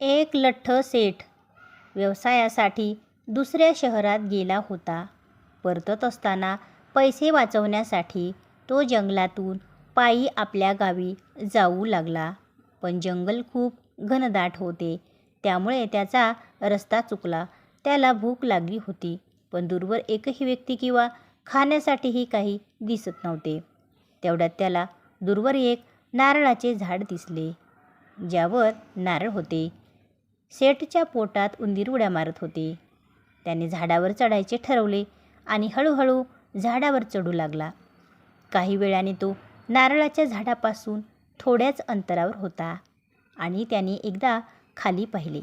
एक लठ्ठ सेठ व्यवसायासाठी दुसऱ्या शहरात गेला होता. परतत असताना पैसे वाचवण्यासाठी तो जंगलातून पायी आपल्या गावी जाऊ लागला. पण जंगल खूप घनदाट होते. त्यामुळे त्याचा रस्ता चुकला. त्याला भूक लागली होती. पण दूरवर एकही व्यक्ती किंवा खाण्यासाठीही काही दिसत नव्हते. तेवढ्यात त्याला दूरवर एक नारळाचे झाड दिसले ज्यावर नारळ होते. सेठच्या पोटात उंदीर उड्या मारत होते. त्याने झाडावर चढायचे ठरवले आणि हळूहळू झाडावर चढू लागला. काही वेळाने तो नारळाच्या झाडापासून थोड्याच अंतरावर होता आणि त्याने एकदा खाली पाहिले.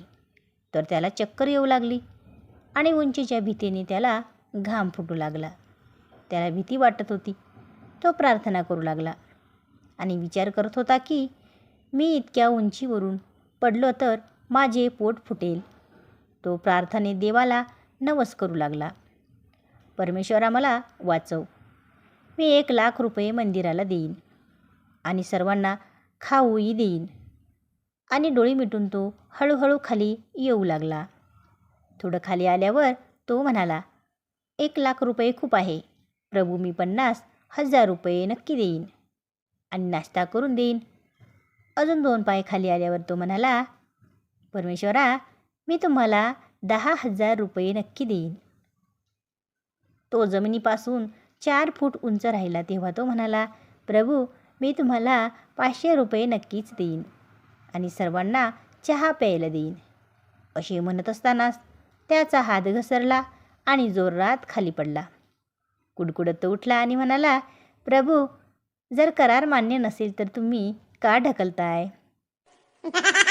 तर त्याला चक्कर येऊ लागली आणि उंचीच्या भीतीने त्याला घाम फुटू लागला. त्याला भीती वाटत होती. तो प्रार्थना करू लागला आणि विचार करत होता की मी इतक्या उंचीवरून पडलो तर माझे पोट फुटेल. तो प्रार्थने देवाला नवस करू लागला. परमेश्वरा मला वाचव. मी एक लाख रुपये मंदिराला देईन आणि सर्वांना खाऊही देईन. आणि डोळी मिटून तो हळूहळू खाली येऊ लागला. थोडं खाली आल्यावर तो म्हणाला एक लाख रुपये खूप आहे. प्रभू मी पन्नास हजार रुपये नक्की देईन. आणि नाश्ता करून देईन. अजून दोन पाय खाली आल्यावर तो म्हणाला परमेश्वरा मी तुम्हाला दहा हजार रुपये नक्की देईन. तो जमिनीपासून चार फूट उंच राहिला तेव्हा तो म्हणाला प्रभू मी तुम्हाला पाचशे रुपये नक्कीच देईन आणि सर्वांना चहा प्यायला देईन. असे म्हणत असतानाच त्याचा हात घसरला आणि जोरात खाली पडला. कुडकुडत तो उठला आणि म्हणाला प्रभू जर करार मान्य नसेल तर तुम्ही का ढकलताय?